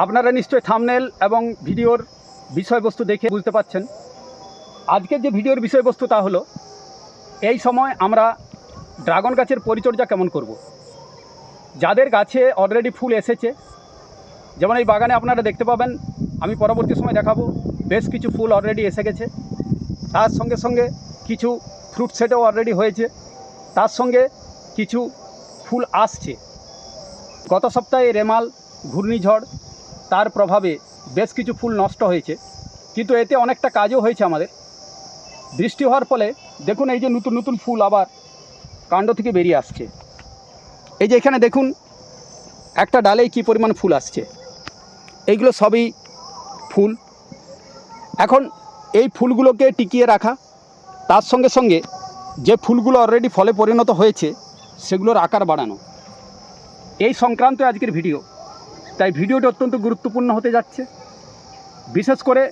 আপনারা নিশ্চয়ই থামনেল এবং ভিডিওর বিষয়বস্তু দেখে বুঝতে পাচ্ছেন। আজকের যে ভিডিওর বিষয়বস্তু তা হলো, এই সময় আমরা ড্রাগন গাছের পরিচর্যা কেমন করব। যাদের গাছে অলরেডি ফুল এসেছে, যেমন এই বাগানে আপনারা দেখতে পাবেন, আমি পরবর্তী সময় দেখাবো, বেশ কিছু ফুল অলরেডি এসে গেছে। তার সঙ্গে সঙ্গে কিছু ফ্রুট সেটও অলরেডি হয়েছে। তার সঙ্গে কিছু ফুল আসছে। গত সপ্তাহে রেমাল, ঘূর্ণিঝড় তার প্রভাবে বেশ কিছু ফুল নষ্ট হয়েছে। কিন্তু এতে অনেকটা কাজও হয়েছে আমাদের। বৃষ্টি হওয়ার ফলে দেখুন এই যে নতুন নতুন ফুল আবার কাণ্ড থেকে বেরিয়ে আসছে। এই যে এখানে দেখুন, একটা ডালেই কী পরিমাণ ফুল আসছে। এইগুলো সবই ফুল। এখন এই ফুলগুলোকে টিকিয়ে রাখা, তার সঙ্গে সঙ্গে যে ফুলগুলো অলরেডি ফলে পরিণত হয়েছে, সেগুলোর আকার বাড়ানো। এই সংক্রান্ত আজকের ভিডিও। তাই ভিডিওটি অত্যন্ত গুরুত্বপূর্ণ হতে যাচ্ছে। বিশেষ করে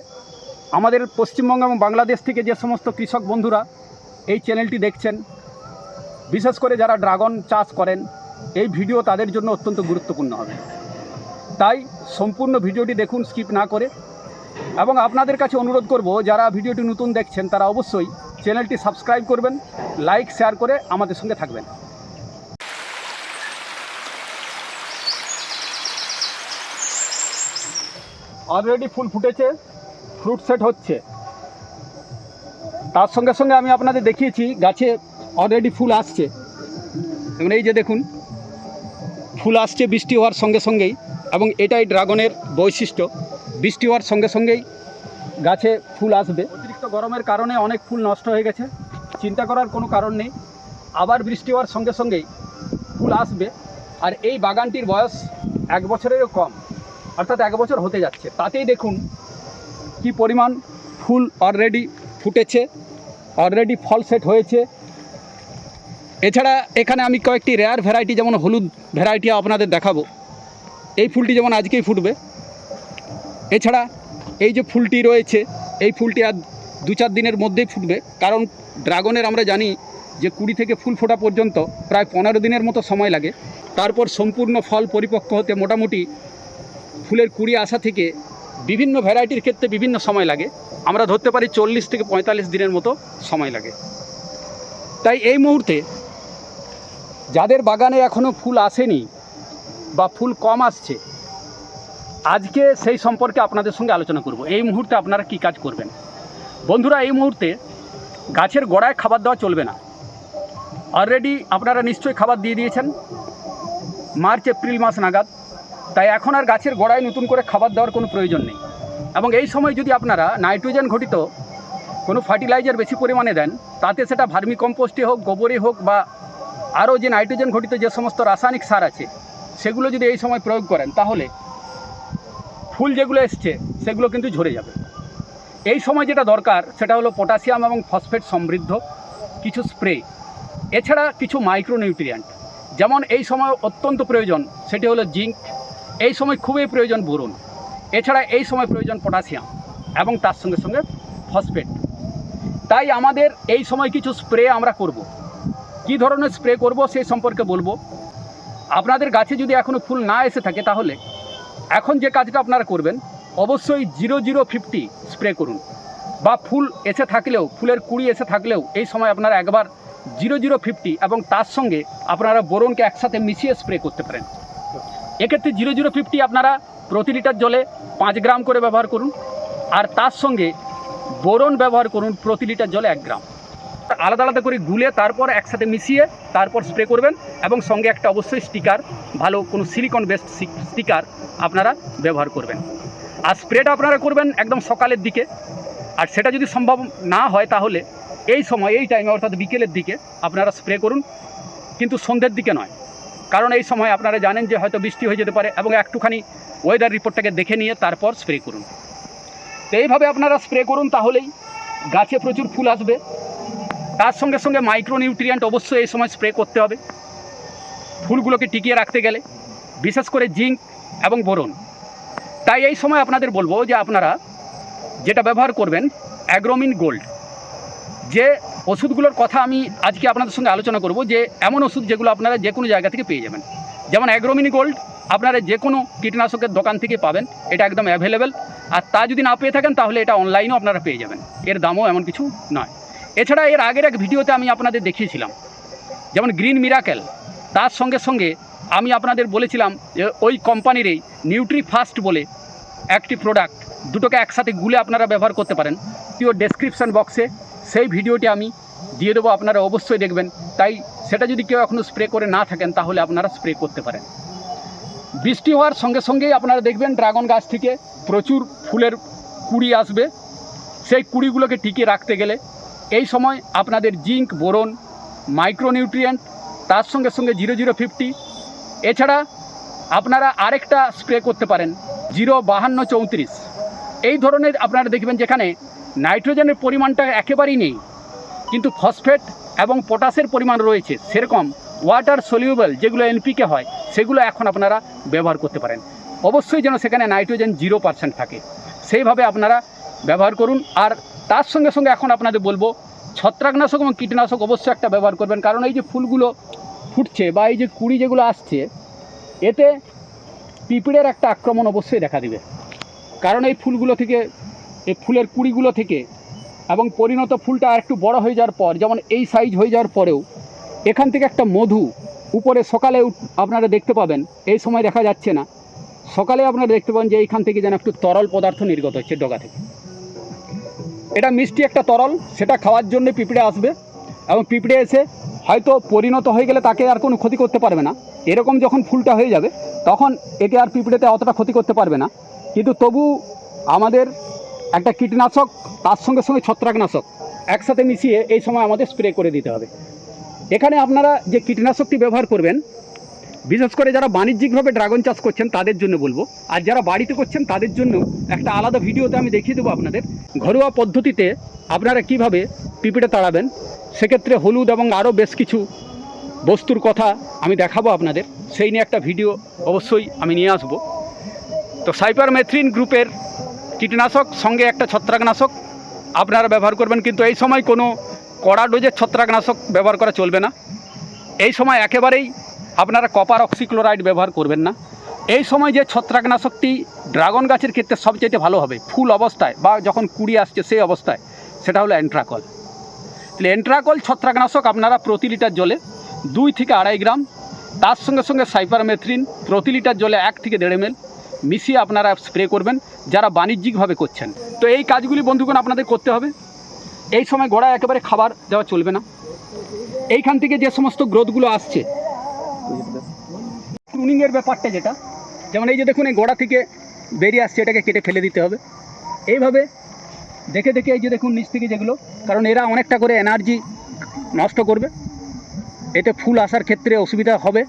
আমাদের পশ্চিমবঙ্গ এবং বাংলাদেশ থেকে যে সমস্ত কৃষক বন্ধুরা এই চ্যানেলটি দেখছেন, বিশেষ করে যারা ড্রাগন চাষ করেন, এই ভিডিও তাদের জন্য অত্যন্ত গুরুত্বপূর্ণ হবে। তাই সম্পূর্ণ ভিডিওটি দেখুন, স্কিপ না করে। এবং আপনাদের কাছে অনুরোধ করব, যারা ভিডিওটি নতুন দেখছেন, তারা অবশ্যই চ্যানেলটি সাবস্ক্রাইব করবেন, লাইক, শেয়ার করে আমাদের সঙ্গে থাকবেন। অলরেডি ফুল ফুটেছে ফ্রুট সেট হচ্ছে। তার সঙ্গে সঙ্গে আমি আপনাদের দেখিয়েছি, গাছে অলরেডি ফুল আসছে। এবং এই যে দেখুন, ফুল আসছে বৃষ্টি হওয়ার সঙ্গে সঙ্গেই এবং এটাই ড্রাগনের বৈশিষ্ট্য। বৃষ্টি হওয়ার সঙ্গে সঙ্গেই গাছে ফুল আসবে। অতিরিক্ত গরমের কারণে অনেক ফুল নষ্ট হয়ে গেছে। চিন্তা করার কোনো কারণ নেই। আবার বৃষ্টি হওয়ার সঙ্গে সঙ্গেই ফুল আসবে। আর এই বাগানটির বয়স এক বছরেরও কম। অর্থাৎ এক বছর হতে যাচ্ছে। তাতেই দেখুন কি পরিমাণ ফুল অলরেডি ফুটেছে অলরেডি ফল সেট হয়েছে। এছাড়া এখানে আমি কয়েকটি রেয়ার ভ্যারাইটি যেমন হলুদ ভ্যারাইটি আপনাদের দেখাবো। এই ফুলটি যেমন আজকেই ফুটবে। এছাড়া এই যে ফুলটি রয়েছে, এই ফুলটি আর দু চার দিনের মধ্যেই ফুটবে। কারণ ড্রাগনের আমরা জানি যে কুড়ি থেকে ফুল ফোটা পর্যন্ত প্রায় পনেরো দিনের মতো সময় লাগে। তারপর সম্পূর্ণ ফল পরিপক্ক হতে মোটামুটি ফুলের কুড়ি আসা থেকে বিভিন্ন ভ্যারাইটির ক্ষেত্রে বিভিন্ন সময় লাগে। আমরা ধরতে পারি চল্লিশ থেকে পঁয়তাল্লিশ দিনের মতো সময় লাগে। তাই এই মুহূর্তে যাদের বাগানে এখনও ফুল আসেনি বা ফুল কম আসছে, আজকে সেই সম্পর্কে আপনাদের সঙ্গে আলোচনা করব। এই মুহূর্তে আপনারা কি কাজ করবেন? বন্ধুরা, এই মুহূর্তে গাছের গোড়ায় খাবার দেওয়া চলবে না। অলরেডি আপনারা নিশ্চয়ই খাবার দিয়ে দিয়েছেন। মার্চ, এপ্রিল মাস নাগাদ। তাই এখন আর গাছের গোড়ায় নতুন করে খাবার দেওয়ার কোনো প্রয়োজন নেই। এবং এই সময় যদি আপনারা নাইট্রোজেন ঘটিত কোনো ফার্টিলাইজার বেশি পরিমাণে দেন, তাতে সেটা ভার্মি কম্পোস্টে হোক গোবরই হোক বা আরও যে নাইট্রোজেন ঘটিত যে সমস্ত রাসায়নিক সার আছে, সেগুলো যদি এই সময় প্রয়োগ করেন, তাহলে ফুল যেগুলো এসছে, সেগুলো কিন্তু ঝরে যাবে। এই সময় যেটা দরকার, সেটা হলো পটাশিয়াম এবং ফসফেট সমৃদ্ধ কিছু স্প্রে। এছাড়া কিছু মাইক্রোনিউট্রিয়েন্ট। যেমন এই সময় অত্যন্ত প্রয়োজন, সেটি হলো জিঙ্ক এই সময় খুবই প্রয়োজন বোরন এছাড়া এই সময় প্রয়োজন পটাশিয়াম এবং তার সঙ্গে সঙ্গে ফসফেট। তাই আমাদের এই সময় কিছু স্প্রে আমরা করব। কি ধরনের স্প্রে করব সেই সম্পর্কে বলব। আপনাদের গাছে যদি এখনও ফুল না এসে থাকে তাহলে এখন যে কাজটা আপনারা করবেন, অবশ্যই জিরো জিরো ফিফটি স্প্রে করুন। বা ফুল এসে থাকলেও, ফুলের কুড়ি এসে থাকলেও এই সময় আপনারা একবার জিরো জিরো ফিফটি এবং তার সঙ্গে আপনারা বোরনকে একসাথে মিশিয়ে স্প্রে করতে পারেন। এক্ষেত্রে জিরো জিরো ফিফটি আপনারা প্রতি লিটার জলে পাঁচ গ্রাম করে ব্যবহার করুন। আর তার সঙ্গে বোরন ব্যবহার করুন প্রতি লিটার জলে এক গ্রাম। আলাদা আলাদা করে গুলে তারপর একসাথে মিশিয়ে তারপর স্প্রে করবেন এবং সঙ্গে একটা অবশ্যই স্টিকার, ভালো কোনো সিলিকন বেস্ট স্টিকার আপনারা ব্যবহার করবেন। আর স্প্রেটা আপনারা করবেন একদম সকালের দিকে। আর সেটা যদি সম্ভব না হয় তাহলে এই সময়, এই টাইমে অর্থাৎ বিকেলের দিকে আপনারা স্প্রে করুন। কিন্তু সন্ধ্যের দিকে নয়। কারণ এই সময় আপনারা জানেন যে হয়তো বৃষ্টি হয়ে যেতে পারে এবং একটুখানি ওয়েদার রিপোর্টটাকে দেখে নিয়ে তারপর স্প্রে করুন। তো এইভাবে আপনারা স্প্রে করুন তাহলেই গাছে প্রচুর ফুল আসবে। তার সঙ্গে সঙ্গে মাইক্রোনিউট্রিয়েন্ট অবশ্যই এই সময় স্প্রে করতে হবে। ফুলগুলোকে টিকিয়ে রাখতে গেলে, বিশেষ করে জিঙ্ক এবং বোরন। তাই এই সময় আপনাদের বলব যে আপনারা যেটা ব্যবহার করবেন, অ্যাগ্রোমিন গোল্ড। যে ওষুধগুলোর কথা আমি আজকে আপনাদের সঙ্গে আলোচনা করব যে এমন ওষুধ যেগুলো আপনারা যে কোনো জায়গা থেকে পেয়ে যাবেন। যেমন অ্যাগ্রোমিনি গোল্ড আপনারা যে কোনো কীটনাশকের দোকান থেকে পাবেন, এটা একদম অ্যাভেলেবেল আর তা যদি না পেয়ে থাকেন, তাহলে এটা অনলাইনেও আপনারা পেয়ে যাবেন। এর দামও এমন কিছু নয়। এছাড়া এর আগের এক ভিডিওতে আমি আপনাদের দেখিয়েছিলাম, যেমন গ্রিন মিরাকেল। তার সঙ্গে সঙ্গে আমি আপনাদের বলেছিলাম যে ওই কোম্পানিরই নিউট্রি ফাস্ট বলে একটি প্রোডাক্ট দুটোকে একসাথে গুলে আপনারা ব্যবহার করতে পারেন। পিওর ডেসক্রিপশান বক্সে সেই ভিডিওটি আমি দিয়ে দেবো, আপনারা অবশ্যই দেখবেন। তাই সেটা যদি কেউ এখনও স্প্রে করে না থাকেন, তাহলে আপনারা স্প্রে করতে পারেন। বৃষ্টি হওয়ার সঙ্গে সঙ্গেই আপনারা দেখবেন ড্রাগন গাছ থেকে প্রচুর ফুলের কুড়ি আসবে। সেই কুড়িগুলোকে টিকিয়ে রাখতে গেলে এই সময় আপনাদের জিঙ্ক, বোরন, মাইক্রোনিউট্রিয়েন্ট, তার সঙ্গে সঙ্গে জিরো জিরো ফিফটি, এছাড়া আপনারা আরেকটা স্প্রে করতে পারেন, জিরো বাহান্ন চৌত্রিশ। এই ধরনের আপনারা দেখবেন যেখানে নাইট্রোজেনের পরিমাণটা একেবারেই নেই। কিন্তু ফসফেট এবং পটাশের পরিমাণ রয়েছে, সেরকম ওয়াটার সলিউবল যেগুলো এনপিকে হয়, সেগুলো এখন আপনারা ব্যবহার করতে পারেন। অবশ্যই যেন সেখানে নাইট্রোজেন জিরো পার্সেন্ট থাকে। সেইভাবে আপনারা ব্যবহার করুন। আর তার সঙ্গে সঙ্গে এখন আপনাদের বলব, ছত্রাকনাশক এবং কীটনাশক অবশ্যই একটা ব্যবহার করবেন। কারণ এই যে ফুলগুলো ফুটছে বা এই যে কুড়ি যেগুলো আসছে, এতে পিঁপড়ের একটা আক্রমণ অবশ্যই দেখা দিবে। কারণ এই ফুলগুলো থেকে এই ফুলের কুড়িগুলো থেকে এবং পরিণত ফুলটা একটু বড় হয়ে যাওয়ার পর, যেমন এই সাইজ হয়ে যাওয়ার পরেও, এখান থেকে একটা মধু উপরে সকালে আপনারা দেখতে পাবেন। এই সময় দেখা যাচ্ছে না। সকালে আপনারা দেখতে পাবেন যে এইখান থেকে যেন একটু তরল পদার্থ নির্গত হচ্ছে ডগা থেকে। এটা মিষ্টি একটা তরল, সেটা খাওয়ার জন্য পিঁপড়ে আসবে এবং পিঁপড়ে এসে হয়তো পরিণত হয়ে গেলে তাকে আর কোনো ক্ষতি করতে পারবে না। এরকম যখন ফুলটা হয়ে যাবে, তখন একে আর পিঁপড়েতে অতটা ক্ষতি করতে পারবে না। কিন্তু তবু আমাদের একটা কীটনাশক, তার সঙ্গে সঙ্গে ছত্রাকনাশক একসাথে মিশিয়ে এই সময় আমাদের স্প্রে করে দিতে হবে। এখানে আপনারা যে কীটনাশকটি ব্যবহার করবেন, বিশেষ করে যারা বাণিজ্যিকভাবে ড্রাগন চাষ করছেন তাদের জন্য বলব। আর যারা বাড়িতে করছেন তাদের জন্য একটা আলাদা ভিডিওতে আমি দেখিয়ে দেবো আপনাদের। ঘরোয়া পদ্ধতিতে আপনারা কীভাবে পিঁপড়ে তাড়াবেন, সেক্ষেত্রে হলুদ এবং আরও বেশ কিছু বস্তুর কথা আমি দেখাবো আপনাদের। সেই নিয়ে একটা ভিডিও অবশ্যই আমি নিয়ে আসব। তো সাইপার মেথ্রিন গ্রুপের কীটনাশক, সঙ্গে একটা ছত্রাকনাশক আপনারা ব্যবহার করবেন, কিন্তু এই সময় কোনো কড়া ডোজের ছত্রাকনাশক ব্যবহার করা চলবে না। এই সময় একেবারেই আপনারা কপার অক্সিক্লোরাইড ব্যবহার করবেন না। এই সময় যে ছত্রাকনাশকটি ড্রাগন গাছের ক্ষেত্রে সবচেয়ে ভালো হবে, ফুল অবস্থায় বা যখন কুড়ি আসছে সেই অবস্থায়, সেটা হলো অ্যান্ট্রাকল। তাহলে অ্যান্ট্রাকল ছত্রাকনাশক আপনারা প্রতি লিটার জলে দুই থেকে আড়াই গ্রাম, তার সঙ্গে সঙ্গে সাইপারমেথ্রিন প্রতি লিটার জলে এক থেকে দেড় এমএল মিশিয়ে আপনারা স্প্রে করবেন, যারা বাণিজ্যিকভাবে করছেন। তো এই কাজগুলি বন্ধুগণ আপনাদের করতে হবে। এই সময় গোড়ায় একেবারে খাবার দেওয়া চলবে না। এইখান থেকে যে সমস্ত গ্রোথগুলো আসছে প্রুনিংয়ের ব্যাপারটা যেটা, যেমন এই যে দেখুন, এই গোড়া থেকে বেরিয়ে আসছে, এটাকে কেটে ফেলে দিতে হবে। এইভাবে দেখে দেখে এই যে দেখুন, নিচ থেকে যেগুলো, কারণ এরা অনেকটা করে এনার্জি নষ্ট করবে। এতে ফুল আসার ক্ষেত্রে অসুবিধা হবে,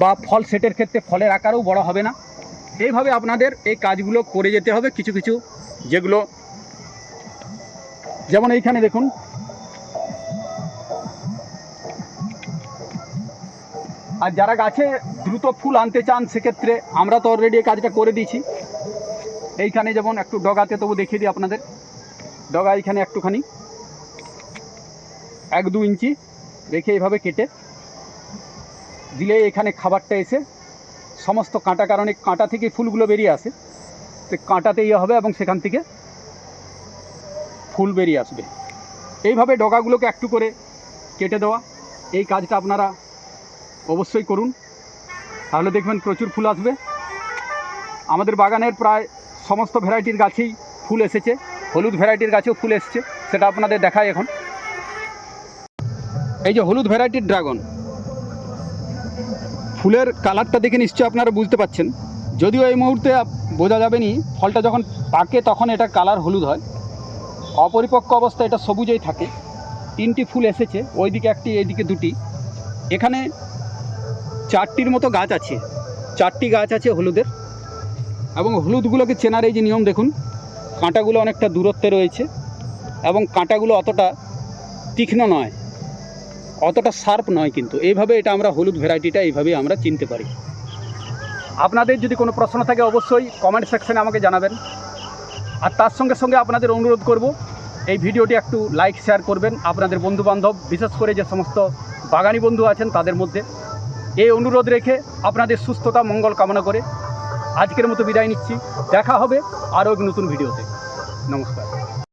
বা ফল সেটের ক্ষেত্রে ফলের আকারও বড় হবে না। এইভাবে আপনাদের এই কাজগুলো করে যেতে হবে কিছু কিছু যেগুলো যেমন এইখানে দেখুন। আর যারা গাছে দ্রুত ফুল আনতে চান, সেক্ষেত্রে আমরা তো অলরেডি এই কাজটা করে দিয়েছি। এইখানে যেমন একটু ডগাতে তবু দেখিয়ে দিই আপনাদের। ডগা এইখানে একটুখানি। এক দু ইঞ্চি রেখে এইভাবে কেটে দিলে এখানে খাবারটা এসে সমস্ত কাঁটা কারণে কাঁটা থেকে ফুলগুলো বেরিয়ে আসে। তো কাঁটাতে ইয়ে হবে এবং সেখান থেকে ফুল বেরিয়ে আসবে। এইভাবে ডগাগুলোকে একটু করে কেটে দেওয়া। এই কাজটা আপনারা অবশ্যই করুন। তাহলে দেখবেন প্রচুর ফুল আসবে। আমাদের বাগানের প্রায় সমস্ত ভ্যারাইটির গাছেই ফুল এসেছে। হলুদ ভ্যারাইটির গাছেও ফুল এসেছে। সেটা আপনাদের দেখায় এখন। এই যে হলুদ ভ্যারাইটির ড্রাগন। ফুলের কালারটা দেখে নিশ্চয়ই আপনারা বুঝতে পাচ্ছেন যদিও এই মুহূর্তে বোঝা যাবে নি ফলটা যখন পাকে তখন এটা কালার হলুদ হয়। অপরিপক্ক অবস্থায় এটা সবুজেই থাকে। তিনটি ফুল এসেছে, ওইদিকে একটি, এইদিকে দুটি। এখানে চারটির মতো গাছ আছে। চারটি গাছ আছে হলুদের। এবং হলুদগুলোকে চেনার এই যে নিয়ম দেখুন, কাঁটাগুলো অনেকটা দূরত্বে রয়েছে। এবং কাঁটাগুলো অতটা তীক্ষ্ণ নয়। অতটা শার্প নয় কিন্তু। এইভাবে এটা আমরা হলুদ ভ্যারাইটিটা এইভাবেই আমরা চিনতে পারি। আপনাদের যদি কোনো প্রশ্ন থাকে অবশ্যই কমেন্ট সেকশনে আমাকে জানাবেন। আর তার সঙ্গে সঙ্গে আপনাদের অনুরোধ করব, এই ভিডিওটি একটু লাইক শেয়ার করবেন। আপনাদের বন্ধু বান্ধব বিশেষ করে যে সমস্ত বাগানি বন্ধু আছেন তাদের মধ্যে। এই অনুরোধ রেখে আপনাদের সুস্থতা, মঙ্গল কামনা করে আজকের মতো বিদায় নিচ্ছি। দেখা হবে আরও এক নতুন ভিডিওতে। নমস্কার।